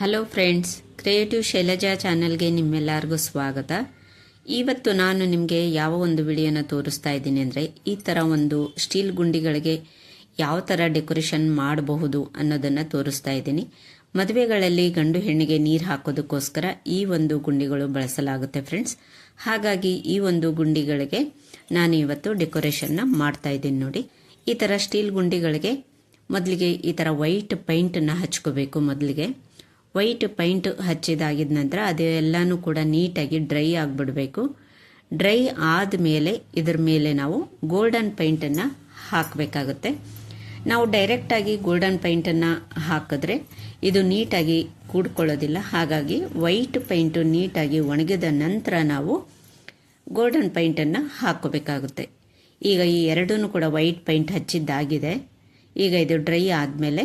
Hello friends creative Shailaja ಚಾನಲ್ಗೆ ನಿಮ್ಮೆಲ್ಲರಿಗೂ ಸ್ವಾಗತ. ಇವತ್ತು ನಾನು ನಿಮಗೆ ಯಾವ ಒಂದು ವಿಡಿಯೋನ ತೋರಿಸ್ತಾ ಇದ್ದೀನಿ ಅಂದರೆ ಈ ಥರ ಒಂದು ಸ್ಟೀಲ್ ಗುಂಡಿಗಳಿಗೆ ಯಾವ ಥರ ಡೆಕೋರೇಷನ್ ಮಾಡಬಹುದು ಅನ್ನೋದನ್ನು ತೋರಿಸ್ತಾ ಇದ್ದೀನಿ. ಮದುವೆಗಳಲ್ಲಿ ಗಂಡು ಹೆಣ್ಣಿಗೆ ನೀರು ಹಾಕೋದಕ್ಕೋಸ್ಕರ ಈ ಒಂದು ಗುಂಡಿಗಳು ಬಳಸಲಾಗುತ್ತೆ ಫ್ರೆಂಡ್ಸ್ ಹಾಗಾಗಿ ಈ ಒಂದು ಗುಂಡಿಗಳಿಗೆ ನಾನು ಇವತ್ತು ಡೆಕೋರೇಷನ್ನ ಮಾಡ್ತಾ ಇದ್ದೀನಿ ನೋಡಿ. ಈ ಥರ ಸ್ಟೀಲ್ ಗುಂಡಿಗಳಿಗೆ ಮೊದಲಿಗೆ ಈ ಥರ ವೈಟ್ ಪೈಂಟನ್ನು ಹಚ್ಕೋಬೇಕು ಮೊದಲಿಗೆ. ವೈಟ್ ಪೈಂಟ್ ಹಚ್ಚಿದಾಗಿದ ನಂತರ ಅದೆಲ್ಲನೂ ಕೂಡ ನೀಟಾಗಿ ಡ್ರೈ ಆಗಿಬಿಡಬೇಕು. ಡ್ರೈ ಆದಮೇಲೆ ಇದ್ರ ಮೇಲೆ ನಾವು ಗೋಲ್ಡನ್ ಪೈಂಟನ್ನು ಹಾಕಬೇಕಾಗುತ್ತೆ. ನಾವು ಡೈರೆಕ್ಟಾಗಿ ಗೋಲ್ಡನ್ ಪೈಂಟನ್ನು ಹಾಕಿದ್ರೆ ಇದು ನೀಟಾಗಿ ಕೂಡ್ಕೊಳ್ಳೋದಿಲ್ಲ. ಹಾಗಾಗಿ ವೈಟ್ ಪೈಂಟು ನೀಟಾಗಿ ಒಣಗಿದ ನಂತರ ನಾವು ಗೋಲ್ಡನ್ ಪೈಂಟನ್ನು ಹಾಕೋಬೇಕಾಗುತ್ತೆ ಈಗ ಈ ಎರಡೂ ಕೂಡ ವೈಟ್ ಪೈಂಟ್ ಹಚ್ಚಿದ್ದಾಗಿದೆ. ಈಗ ಇದು ಡ್ರೈ ಆದಮೇಲೆ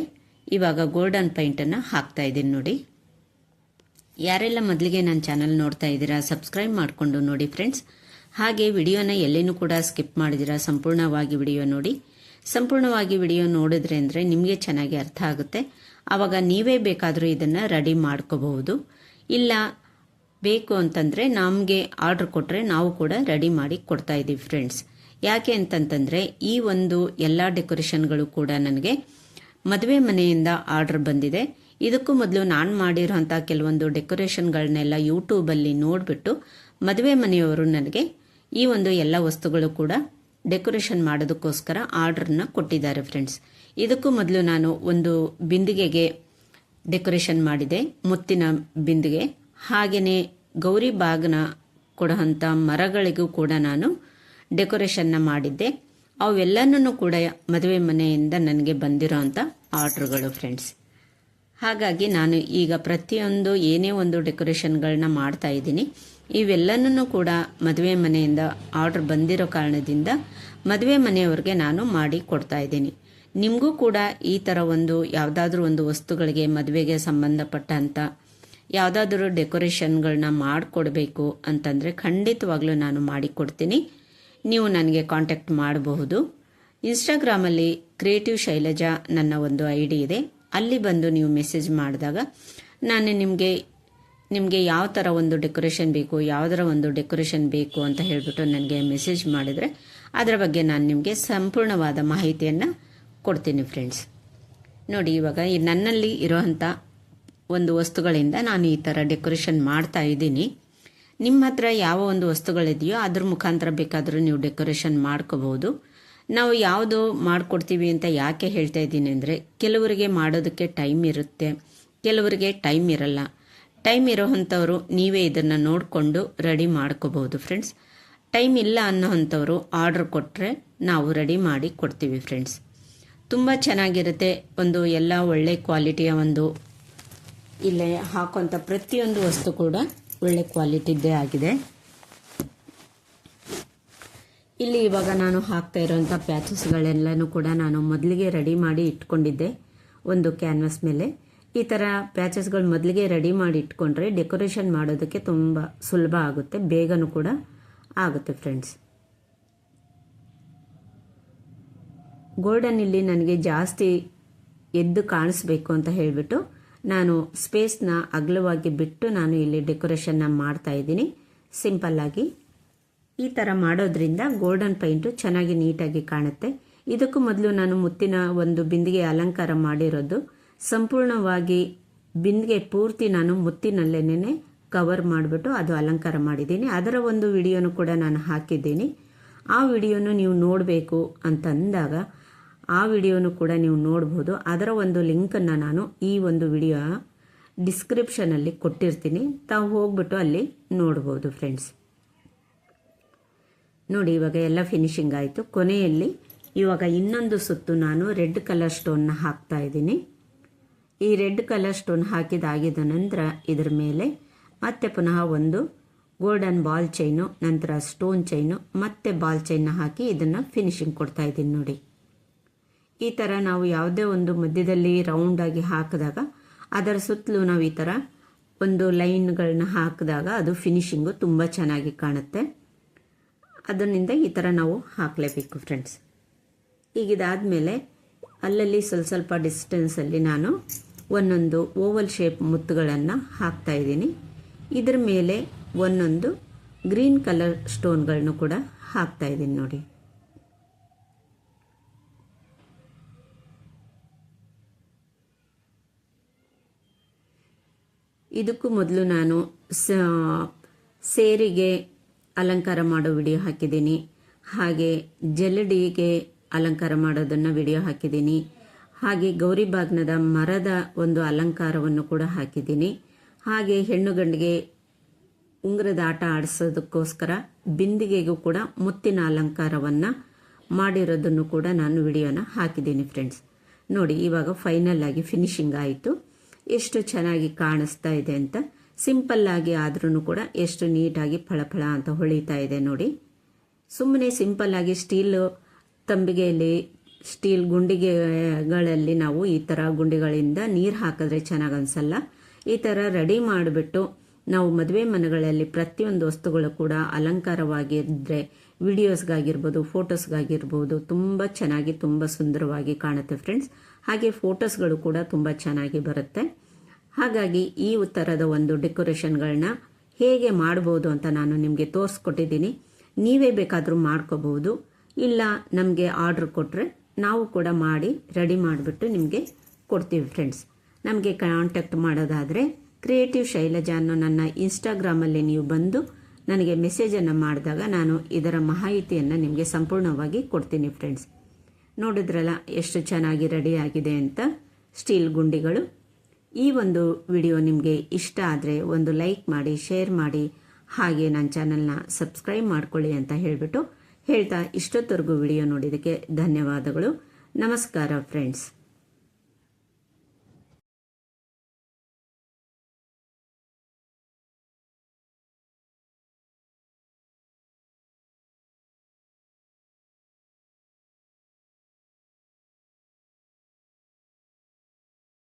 ಇವಾಗ ಗೋಲ್ಡನ್ ಪೈಂಟನ್ನು ಹಾಕ್ತಾ ಇದ್ದೀನಿ ನೋಡಿ. ಯಾರೆಲ್ಲ ಮೊದಲಿಗೆ ನನ್ನ ಚಾನಲ್ ನೋಡ್ತಾ ಇದ್ದೀರಾ ಸಬ್ಸ್ಕ್ರೈಬ್ ಮಾಡಿಕೊಂಡು ನೋಡಿ ಫ್ರೆಂಡ್ಸ್ ಹಾಗೆ ವಿಡಿಯೋನ ಎಲ್ಲಿನೂ ಕೂಡ ಸ್ಕಿಪ್ ಮಾಡಿದಿರಾ ಸಂಪೂರ್ಣವಾಗಿ ವಿಡಿಯೋ ನೋಡಿ. ಸಂಪೂರ್ಣವಾಗಿ ವಿಡಿಯೋ ನೋಡಿದ್ರೆ ಅಂದರೆ ನಿಮಗೆ ಚೆನ್ನಾಗಿ ಅರ್ಥ ಆಗುತ್ತೆ. ಆವಾಗ ನೀವೇ ಬೇಕಾದರೂ ಇದನ್ನು ರೆಡಿ ಮಾಡ್ಕೋಬಹುದು. ಇಲ್ಲ ಬೇಕು ಅಂತಂದರೆ ನಮಗೆ ಆರ್ಡ್ರ್ ಕೊಟ್ಟರೆ ನಾವು ಕೂಡ ರೆಡಿ ಮಾಡಿ ಕೊಡ್ತಾ ಇದ್ದೀವಿ ಫ್ರೆಂಡ್ಸ್ ಯಾಕೆ ಅಂತಂತಂದರೆ ಈ ಒಂದು ಎಲ್ಲ ಡೆಕೋರೇಷನ್ಗಳು ಕೂಡ ನನಗೆ ಮದುವೆ ಮನೆಯಿಂದ ಆರ್ಡರ್ ಬಂದಿದೆ. ಇದಕ್ಕೂ ಮೊದಲು ನಾನು ಮಾಡಿರೋಂಥ ಕೆಲವೊಂದು ಡೆಕೋರೇಷನ್ಗಳನ್ನೆಲ್ಲ ಯೂಟ್ಯೂಬಲ್ಲಿ ನೋಡಿಬಿಟ್ಟು ಮದುವೆ ಮನೆಯವರು ನನಗೆ ಈ ಒಂದು ಎಲ್ಲ ವಸ್ತುಗಳು ಕೂಡ ಡೆಕೋರೇಷನ್ ಮಾಡೋದಕ್ಕೋಸ್ಕರ ಆರ್ಡ್ರನ್ನ ಕೊಟ್ಟಿದ್ದಾರೆ ಫ್ರೆಂಡ್ಸ್. ಇದಕ್ಕೂ ಮೊದಲು ನಾನು ಒಂದು ಬಿಂದಿಗೆಗೆ ಡೆಕೋರೇಷನ್ ಮಾಡಿದೆ, ಮುತ್ತಿನ ಬಿಂದಿಗೆ. ಹಾಗೆಯೇ ಗೌರಿ ಬಾಗ್ನ ಕೊಡುವಂಥ ಮರಗಳಿಗೂ ಕೂಡ ನಾನು ಡೆಕೋರೇಷನ್ನ ಮಾಡಿದ್ದೆ. ಅವೆಲ್ಲನೂ ಕೂಡ ಮದುವೆ ಮನೆಯಿಂದ ನನಗೆ ಬಂದಿರೋ ಅಂಥ ಆರ್ಡ್ರ್ಗಳು ಫ್ರೆಂಡ್ಸ್ ಹಾಗಾಗಿ ನಾನು ಈಗ ಪ್ರತಿಯೊಂದು ಏನೇ ಒಂದು ಡೆಕೋರೇಷನ್ಗಳನ್ನ ಮಾಡ್ತಾ ಇದ್ದೀನಿ. ಇವೆಲ್ಲನೂ ಕೂಡ ಮದುವೆ ಮನೆಯಿಂದ ಆರ್ಡ್ರ್ ಬಂದಿರೋ ಕಾರಣದಿಂದ ಮದುವೆ ಮನೆಯವ್ರಿಗೆ ನಾನು ಮಾಡಿ ಕೊಡ್ತಾ ಇದ್ದೀನಿ. ನಿಮಗೂ ಕೂಡ ಈ ಥರ ಒಂದು ಯಾವುದಾದ್ರೂ ಒಂದು ವಸ್ತುಗಳಿಗೆ ಮದುವೆಗೆ ಸಂಬಂಧಪಟ್ಟಂಥ ಯಾವುದಾದ್ರೂ ಡೆಕೋರೇಷನ್ಗಳನ್ನ ಮಾಡಿಕೊಡ್ಬೇಕು ಅಂತಂದರೆ ಖಂಡಿತವಾಗ್ಲೂ ನಾನು ಮಾಡಿಕೊಡ್ತೀನಿ ನೀವು ನನಗೆ ಕಾಂಟ್ಯಾಕ್ಟ್ ಮಾಡಬಹುದು. ಇನ್ಸ್ಟಾಗ್ರಾಮಲ್ಲಿ ಕ್ರಿಯೇಟಿವ್ ಶೈಲಜಾ ನನ್ನ ಒಂದು ಐ ಡಿ ಇದೆ. ಅಲ್ಲಿ ಬಂದು ನೀವು ಮೆಸೇಜ್ ಮಾಡಿದಾಗ ನಾನು ನಿಮಗೆ ನಿಮಗೆ ಯಾವ ಥರ ಒಂದು ಡೆಕೋರೇಷನ್ ಬೇಕು, ಯಾವುದರ ಒಂದು ಡೆಕೋರೇಷನ್ ಬೇಕು ಅಂತ ಹೇಳಿಬಿಟ್ಟು ನನಗೆ ಮೆಸೇಜ್ ಮಾಡಿದರೆ ಅದರ ಬಗ್ಗೆ ನಾನು ನಿಮಗೆ ಸಂಪೂರ್ಣವಾದ ಮಾಹಿತಿಯನ್ನು ಕೊಡ್ತೀನಿ ಫ್ರೆಂಡ್ಸ್ ನೋಡಿ, ಇವಾಗ ನನ್ನಲ್ಲಿ ಇರೋವಂಥ ಒಂದು ವಸ್ತುಗಳಿಂದ ನಾನು ಈ ಥರ ಡೆಕೋರೇಷನ್ ಮಾಡ್ತಾ ಇದ್ದೀನಿ. ನಿಮ್ಮ ಹತ್ರ ಯಾವ ಒಂದು ವಸ್ತುಗಳಿದೆಯೋ ಅದ್ರ ಮುಖಾಂತರ ಬೇಕಾದರೂ ನೀವು ಡೆಕೋರೇಷನ್ ಮಾಡ್ಕೋಬಹುದು. ನಾವು ಯಾವುದು ಮಾಡಿಕೊಡ್ತೀವಿ ಅಂತ ಯಾಕೆ ಹೇಳ್ತಾ ಇದ್ದೀನಿ ಅಂದರೆ, ಕೆಲವರಿಗೆ ಮಾಡೋದಕ್ಕೆ ಟೈಮ್ ಇರುತ್ತೆ, ಕೆಲವರಿಗೆ ಟೈಮ್ ಇರಲ್ಲ. ಟೈಮ್ ಇರೋವಂಥವ್ರು ನೀವೇ ಇದನ್ನು ನೋಡಿಕೊಂಡು ರೆಡಿ ಮಾಡ್ಕೋಬಹುದು ಫ್ರೆಂಡ್ಸ್ ಟೈಮ್ ಇಲ್ಲ ಅನ್ನೋವಂಥವ್ರು ಆರ್ಡ್ರ್ ಕೊಟ್ಟರೆ ನಾವು ರೆಡಿ ಮಾಡಿ ಕೊಡ್ತೀವಿ ಫ್ರೆಂಡ್ಸ್ ತುಂಬ ಚೆನ್ನಾಗಿರುತ್ತೆ ಒಂದು ಎಲ್ಲ ಒಳ್ಳೆ ಕ್ವಾಲಿಟಿಯ ಒಂದು ಇಲ್ಲೇ ಹಾಕುವಂಥ ಪ್ರತಿಯೊಂದು ವಸ್ತು ಕೂಡ. ಒಳ್ಳೆ ಕ್ವಾಲಿಟಿದ್ದೇ ಆಗಿದೆ. ಇಲ್ಲಿ ಇವಾಗ ನಾನು ಹಾಕ್ತಾ ಇರೋಂಥ ಪ್ಯಾಚಸ್ಗಳೆಲ್ಲನೂ ಕೂಡ ನಾನು ಮೊದಲಿಗೆ ರೆಡಿ ಮಾಡಿ ಇಟ್ಕೊಂಡಿದ್ದೆ ಒಂದು ಕ್ಯಾನ್ವಾಸ್ ಮೇಲೆ. ಈ ಥರ ಪ್ಯಾಚಸ್ಗಳು ಮೊದಲಿಗೆ ರೆಡಿ ಮಾಡಿ ಇಟ್ಕೊಂಡ್ರೆ ಡೆಕೋರೇಷನ್ ಮಾಡೋದಕ್ಕೆ ತುಂಬ ಸುಲಭ ಆಗುತ್ತೆ, ಬೇಗನೂ ಕೂಡ ಆಗುತ್ತೆ ಫ್ರೆಂಡ್ಸ್ ಗೋಲ್ಡನ್ ಇಲ್ಲಿ ನನಗೆ ಜಾಸ್ತಿ ಎದ್ದು ಕಾಣಿಸ್ಬೇಕು ಅಂತ ಹೇಳಿಬಿಟ್ಟು ನಾನು ಸ್ಪೇಸ್ನ ಅಗಲವಾಗಿ ಬಿಟ್ಟು ನಾನು ಇಲ್ಲಿ ಡೆಕೋರೇಷನ್ನ ಮಾಡ್ತಾ ಇದ್ದೀನಿ. ಸಿಂಪಲ್ಲಾಗಿ ಈ ಥರ ಮಾಡೋದ್ರಿಂದ ಗೋಲ್ಡನ್ ಪೈಂಟು ಚೆನ್ನಾಗಿ ನೀಟಾಗಿ ಕಾಣುತ್ತೆ. ಇದಕ್ಕೂ ಮೊದಲು ನಾನು ಮುತ್ತಿನ ಒಂದು ಬಿಂದಿಗೆ ಅಲಂಕಾರ ಮಾಡಿರೋದು. ಸಂಪೂರ್ಣವಾಗಿ ಬಿಂದಿಗೆ ಪೂರ್ತಿ ನಾನು ಮುತ್ತಿನಲ್ಲೇನೆ ಕವರ್ ಮಾಡಿಬಿಟ್ಟು ಅದು ಅಲಂಕಾರ ಮಾಡಿದ್ದೀನಿ. ಅದರ ಒಂದು ವಿಡಿಯೋನು ಕೂಡ ನಾನು ಹಾಕಿದ್ದೀನಿ. ಆ ವಿಡಿಯೋನು ನೀವು ನೋಡಬೇಕು ಅಂತಂದಾಗ ಆ ವಿಡಿಯೋನು ಕೂಡ ನೀವು ನೋಡ್ಬೋದು. ಅದರ ಒಂದು ಲಿಂಕನ್ನು ನಾನು ಈ ಒಂದು ವಿಡಿಯೋ ಡಿಸ್ಕ್ರಿಪ್ಷನಲ್ಲಿ ಕೊಟ್ಟಿರ್ತೀನಿ. ತಾವು ಹೋಗ್ಬಿಟ್ಟು ಅಲ್ಲಿ ನೋಡ್ಬೋದು ಫ್ರೆಂಡ್ಸ್. ನೋಡಿ, ಇವಾಗ ಎಲ್ಲ ಫಿನಿಶಿಂಗ್ ಆಯಿತು. ಕೊನೆಯಲ್ಲಿ ಇವಾಗ ಇನ್ನೊಂದು ಸುತ್ತು ನಾನು ರೆಡ್ ಕಲರ್ ಸ್ಟೋನ್ನ ಹಾಕ್ತಾ ಇದ್ದೀನಿ. ಈ ರೆಡ್ ಕಲರ್ ಸ್ಟೋನ್ ಹಾಕಿದಾಗಿದ ನಂತರ ಇದರ ಮೇಲೆ ಮತ್ತೆ ಪುನಃ ಒಂದು ಗೋಲ್ಡನ್ ಬಾಲ್ ಚೈನು, ನಂತರ ಸ್ಟೋನ್ ಚೈನು, ಮತ್ತೆ ಬಾಲ್ ಚೈನ್ನ ಹಾಕಿ ಇದನ್ನು ಫಿನಿಶಿಂಗ್ ಕೊಡ್ತಾ ಇದ್ದೀನಿ ನೋಡಿ. ಈ ಥರ ನಾವು ಯಾವುದೇ ಒಂದು ಮಧ್ಯದಲ್ಲಿ ರೌಂಡಾಗಿ ಹಾಕಿದಾಗ, ಅದರ ಸುತ್ತಲೂ ನಾವು ಈ ಥರ ಒಂದು ಲೈನ್ಗಳನ್ನ ಹಾಕಿದಾಗ ಅದು ಫಿನಿಶಿಂಗು ತುಂಬ ಚೆನ್ನಾಗಿ ಕಾಣುತ್ತೆ. ಅದರಿಂದ ಈ ಥರ ನಾವು ಹಾಕಲೇಬೇಕು ಫ್ರೆಂಡ್ಸ್ ಈಗ ಇದಾದಮೇಲೆ ಅಲ್ಲಲ್ಲಿ ಸ್ವಲ್ಪ ಸ್ವಲ್ಪ ಡಿಸ್ಟೆನ್ಸಲ್ಲಿ ನಾನು ಒಂದೊಂದು ಓವಲ್ ಶೇಪ್ ಮುತ್ತುಗಳನ್ನು ಹಾಕ್ತಾ ಇದ್ದೀನಿ. ಇದರ ಮೇಲೆ ಒಂದೊಂದು ಗ್ರೀನ್ ಕಲರ್ ಸ್ಟೋನ್ಗಳನ್ನು ಕೂಡ ಹಾಕ್ತಾ ಇದ್ದೀನಿ ನೋಡಿ. ಇದಕ್ಕೂ ಮೊದಲು ನಾನು ಸೇರಿಗೆ ಅಲಂಕಾರ ಮಾಡೋ ವಿಡಿಯೋ ಹಾಕಿದ್ದೀನಿ. ಹಾಗೆ ಜಲಡಿಗೆ ಅಲಂಕಾರ ಮಾಡೋದನ್ನು ವಿಡಿಯೋ ಹಾಕಿದ್ದೀನಿ. ಹಾಗೆ ಗೌರಿ ಬಾಗ್ನದ ಮರದ ಒಂದು ಅಲಂಕಾರವನ್ನು ಕೂಡ ಹಾಕಿದ್ದೀನಿ. ಹಾಗೆ ಹೆಣ್ಣು ಗಂಡಿಗೆ ಉಂಗುರದ ಆಟ ಆಡಿಸೋದಕ್ಕೋಸ್ಕರ ಬಿಂದಿಗೆಗೂ ಕೂಡ ಮುತ್ತಿನ ಅಲಂಕಾರವನ್ನು ಮಾಡಿರೋದನ್ನು ಕೂಡ ನಾನು ವಿಡಿಯೋನ ಹಾಕಿದ್ದೀನಿ ಫ್ರೆಂಡ್ಸ್ ನೋಡಿ, ಇವಾಗ ಫೈನಲ್ ಆಗಿ ಫಿನಿಶಿಂಗ್ ಆಯಿತು. ಎಷ್ಟು ಚೆನ್ನಾಗಿ ಕಾಣಿಸ್ತಾ ಇದೆ ಅಂತ ಸಿಂಪಲ್ ಆಗಿ ಆದ್ರೂ ಕೂಡ ಎಷ್ಟು ನೀಟಾಗಿ ಫಳಫಳ ಅಂತ ಹೊಳಿತಾ ಇದೆ ನೋಡಿ. ಸುಮ್ಮನೆ ಸಿಂಪಲ್ ಆಗಿ ಸ್ಟೀಲ್ ತಂಬಿಗೆಯಲ್ಲಿ, ಸ್ಟೀಲ್ ಗುಂಡಿಗೆಗಳಲ್ಲಿ ನಾವು ಈ ಥರ ಗುಂಡಿಗಳಿಂದ ನೀರು ಹಾಕಿದ್ರೆ ಚೆನ್ನಾಗಿ ಅನ್ಸಲ್ಲ ಈ ಥರ ರೆಡಿ ಮಾಡಿಬಿಟ್ಟು ನಾವು ಮದುವೆ ಮನೆಗಳಲ್ಲಿ ಪ್ರತಿಯೊಂದು ವಸ್ತುಗಳು ಕೂಡ ಅಲಂಕಾರವಾಗಿದ್ದರೆ ವಿಡಿಯೋಸ್ಗಾಗಿರ್ಬೋದು, ಫೋಟೋಸ್ಗಾಗಿರ್ಬೋದು ತುಂಬ ಚೆನ್ನಾಗಿ ತುಂಬ ಸುಂದರವಾಗಿ ಕಾಣುತ್ತೆ ಫ್ರೆಂಡ್ಸ್. ಹಾಗೆ ಫೋಟೋಸ್ಗಳು ಕೂಡ ತುಂಬ ಚೆನ್ನಾಗಿ ಬರುತ್ತೆ. ಹಾಗಾಗಿ ಈ ಉತ್ತರದ ಒಂದು ಡೆಕೋರೇಷನ್ಗಳನ್ನ ಹೇಗೆ ಮಾಡ್ಬೋದು ಅಂತ ನಾನು ನಿಮಗೆ ತೋರಿಸ್ಕೊಟ್ಟಿದ್ದೀನಿ. ನೀವೇ ಬೇಕಾದರೂ ಮಾಡ್ಕೋಬಹುದು. ಇಲ್ಲ ನಮಗೆ ಆರ್ಡ್ರ್ ಕೊಟ್ಟರೆ ನಾವು ಕೂಡ ಮಾಡಿ ರೆಡಿ ಮಾಡಿಬಿಟ್ಟು ನಿಮಗೆ ಕೊಡ್ತೀವಿ ಫ್ರೆಂಡ್ಸ್. ನಮಗೆ ಕಾಂಟ್ಯಾಕ್ಟ್ ಮಾಡೋದಾದರೆ ಕ್ರಿಯೇಟಿವ್ ಶೈಲಜಾ ಅನ್ನೋ ನನ್ನ ಇನ್ಸ್ಟಾಗ್ರಾಮಲ್ಲಿ ನೀವು ಬಂದು ನನಗೆ ಮೆಸೇಜನ್ನು ಮಾಡಿದಾಗ ನಾನು ಇದರ ಮಾಹಿತಿಯನ್ನು ನಿಮಗೆ ಸಂಪೂರ್ಣವಾಗಿ ಕೊಡ್ತೀನಿ ಫ್ರೆಂಡ್ಸ್. ನೋಡಿದ್ರಲ್ಲ ಎಷ್ಟು ಚೆನ್ನಾಗಿ ರೆಡಿ ಆಗಿದೆ ಅಂತ. ಸ್ಟೀಲ್ ಗುಂಡಿಗಳು ಈ ಒಂದು ವಿಡಿಯೋ ನಿಮಗೆ ಇಷ್ಟ ಆದರೆ ಒಂದು ಲೈಕ್ ಮಾಡಿ, ಶೇರ್ ಮಾಡಿ, ಹಾಗೆ ನನ್ನ ಚಾನಲ್ನ ಸಬ್ಸ್ಕ್ರೈಬ್ ಮಾಡ್ಕೊಳ್ಳಿ ಅಂತ ಹೇಳಿಬಿಟ್ಟು ಹೇಳ್ತಾ ಇಷ್ಟೊತ್ತವರೆಗೂ ವಿಡಿಯೋ ನೋಡಿದ್ದಕ್ಕೆ ಧನ್ಯವಾದಗಳು. ನಮಸ್ಕಾರ ಫ್ರೆಂಡ್ಸ್